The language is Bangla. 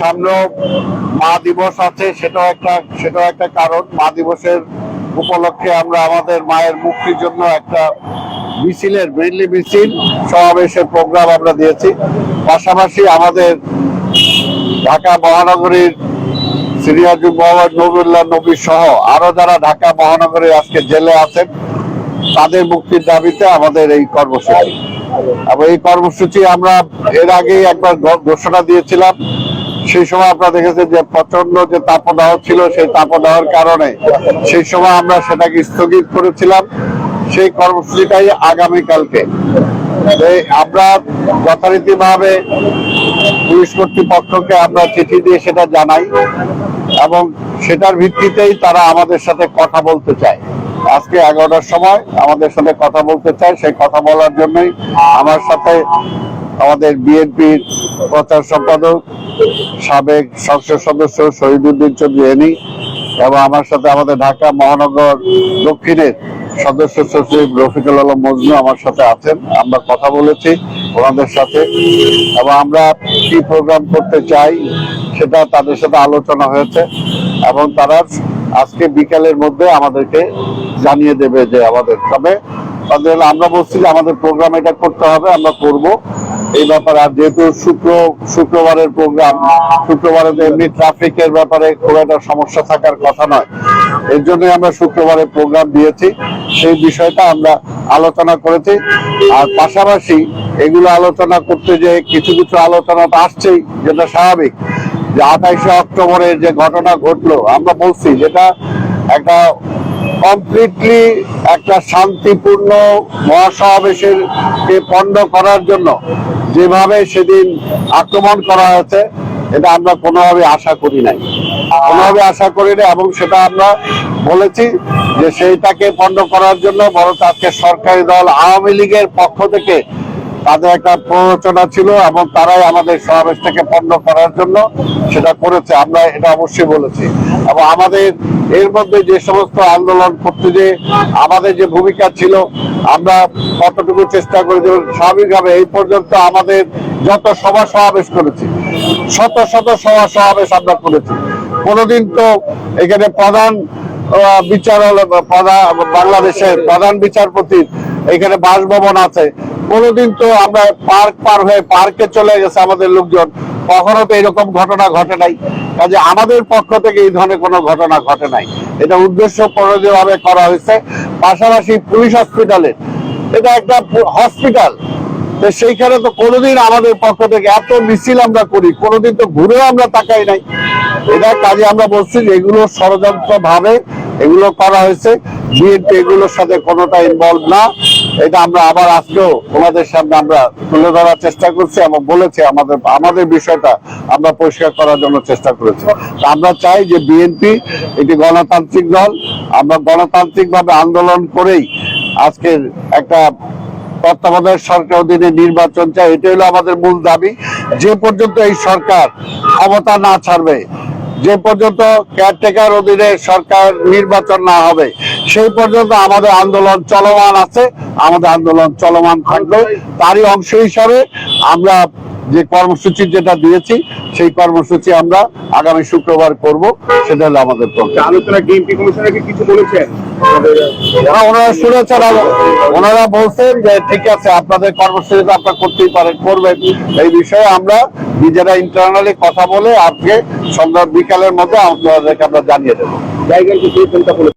সামনেও মা দিবস আছে, সেটাও একটা সেটাও একটা কারণ। মা দিবসের উপলক্ষে আমরা আমাদের মায়ের মুক্তির জন্য একটা মিছিলের মেইনলি মিছিল সমাবেশের প্রোগ্রাম আমরা দিয়েছি। পাশাপাশি আমাদের ঢাকা মহানগরীর নবুল্লাহ নবী সহ আরও যারা ঢাকা মহানগরে আজকে জেলে আছেন, তাদের মুক্তির দাবিতে আমাদের এই কর্মসূচি। এবং এই কর্মসূচি আমরা এর আগেই একবার ঘোষণা দিয়েছিলাম। সেই সময় আপনারা দেখেছেন যে প্রচণ্ড যে তাপদাহ ছিল, সেই তাপদাহের কারণে সেই সময় আমরা সেটাকে স্থগিত করেছিলাম। সেই কর্মসূচিটাই আগামীকালকে। আমরা যথারীতিভাবে পুলিশ কর্তৃপক্ষকে আমরা চিঠি দিয়ে সেটা জানাই এবং সেটার ভিত্তিতেই তারা আমাদের সাথে কথা বলতে চায়। আজকে এগারোটার সময় আমাদের সাথে কথা বলতে চায়। সেই কথা বলার জন্যই আমার সাথে আমাদের বিএনপির প্রচার সম্পাদক, সাবেক সংসদ সদস্য শহীদুদ্দিন চৌধুরী এনি এবং আমার সাথে আমাদের ঢাকা মহানগর দক্ষিণের সদস্য সচিব রফিকুল আলম মজনু আমার সাথে আছেন। আমরা কথা বলেছি ওনাদের সাথে এবং আমরা কি প্রোগ্রাম করতে চাই সেটা তাদের সাথে আলোচনা হয়েছে এবং তারা আজকে বিকালের মধ্যে আমাদেরকে জানিয়ে দেবে যে আমাদের তবে তাদের আমরা বলছি যে আমাদের প্রোগ্রাম এটা করতে হবে, আমরা করব। এই ব্যাপারে আর যেহেতু শুক্র, শুক্রবারের প্রোগ্রাম শুক্রবারে এমনি ট্রাফিকের ব্যাপারে খুব একটা সমস্যা থাকার কথা নয়। এর জন্যই আমরা শুক্রবারে প্রোগ্রাম দিয়েছি। সেই বিষয়টা আমরা আলোচনা করেছি। আর পাশাপাশি এগুলো আলোচনা করতে যে কিছু কিছু আলোচনা তো আসছেই, যেটা স্বাভাবিক। যে আঠাইশে অক্টোবরের যে ঘটনা ঘটলো, আমরা বলছি যেটা একটা কমপ্লিটলি একটা শান্তিপূর্ণ মহাসমাবেশের কে পণ্ড করার জন্য যেভাবে সেদিন আক্রমণ করা হয়েছে, এটা আমরা কোনোভাবে আশা করি নাই। কোনোভাবে আশা করি না এবং সেটা আমরা বলেছি যে সেইটাকে পণ্ড করার জন্য বরং আজকে সরকারি দল আওয়ামী লীগের পক্ষ থেকে তাদের একটা প্ররোচনা ছিল এবং তারাই আমাদের সমাবেশটাকে পণ্ড করার জন্য সেটা করেছে। আমরা এটা অবশ্যই বলেছি। এবং আমাদের এর মধ্যে যে সমস্ত আন্দোলন করতে যে আমাদের যে ভূমিকা ছিল, আমরা কতটুকু চেষ্টা করি যে স্বাভাবিকভাবে এই পর্যন্ত আমাদের যত সভা সমাবেশ করেছি, শত শত সভা সমাবেশ আমরা করেছি। কোনোদিন তো এখানে প্রধান বিচার বাংলাদেশের প্রধান বিচারপতির এখানে বাসভবন আছে। কোনোদিন তো আমরা পার্ক পার হয়ে পার্কে চলে গেছে আমাদের লোকজন। কখনো তো এরকম ঘটনা ঘটে নাই। কাজে আমাদের পক্ষ থেকে এই ধরনের কোনো ঘটনা ঘটে নাই। এটা উদ্দেশ্য ভাবে করা হয়েছে। পাশাপাশি পুলিশ হসপিটালের এটা একটা হসপিটাল। তো সেইখানে তো কোনোদিন আমাদের পক্ষ থেকে এত মিছিল আমরা করি, কোনোদিন তো ঘুরেও আমরা তাকাই নাই। এটা কাজে আমরা বলছি যে এগুলো ষড়যন্ত্র ভাবে এগুলো করা হয়েছে। বিএনপি এগুলোর সাথে কোনোটা ইনভলভ না। এটা আমরা আবার আজকেও ওনাদের সামনে আমরা তুলে ধরার চেষ্টা করছি এবং বলেছি, আমাদের আমাদের বিষয়টা আমরা পরিষ্কার করার জন্য চেষ্টা করেছি। আমরা চাই যে বিএনপি একটি গণতান্ত্রিক দল, আমরা গণতান্ত্রিক ভাবে আন্দোলন করেই আজকের একটা তত্ত্বাবধায়ক সরকার অধীনে নির্বাচন চাই এটা হলো আমাদের মূল দাবি। যে পর্যন্ত এই সরকার ক্ষমতা না ছাড়বে যে পর্যন্ত কেয়ারটেকার অধীনে সরকার নির্বাচন না হবে, সেই পর্যন্ত আমাদের আন্দোলন চলমান আছে। আমাদের আন্দোলন চলমান থাকবে। তারই অংশ হিসাবে আমরা যে কর্মসূচি যেটা দিয়েছি সেই কর্মসূচি আমরা আগামী শুক্রবার করব সেটা হলো আমাদের আলোচনা ডিএমপি কমিশনারকে কিছু বলেছেন? ওনারা শুনেছেন ওনারা বলছেন যে ঠিক আছে আপনাদের কর্মসূচি তো আপনারা করতেই পারেন করবেন। এই বিষয়ে আমরা নিজেরা ইন্টারনালি কথা বলে আজকে সন্ধ্যা বিকালের মধ্যে আপনাদেরকে আমরা জানিয়ে দেবো। জায়গার কিছু চিন্তা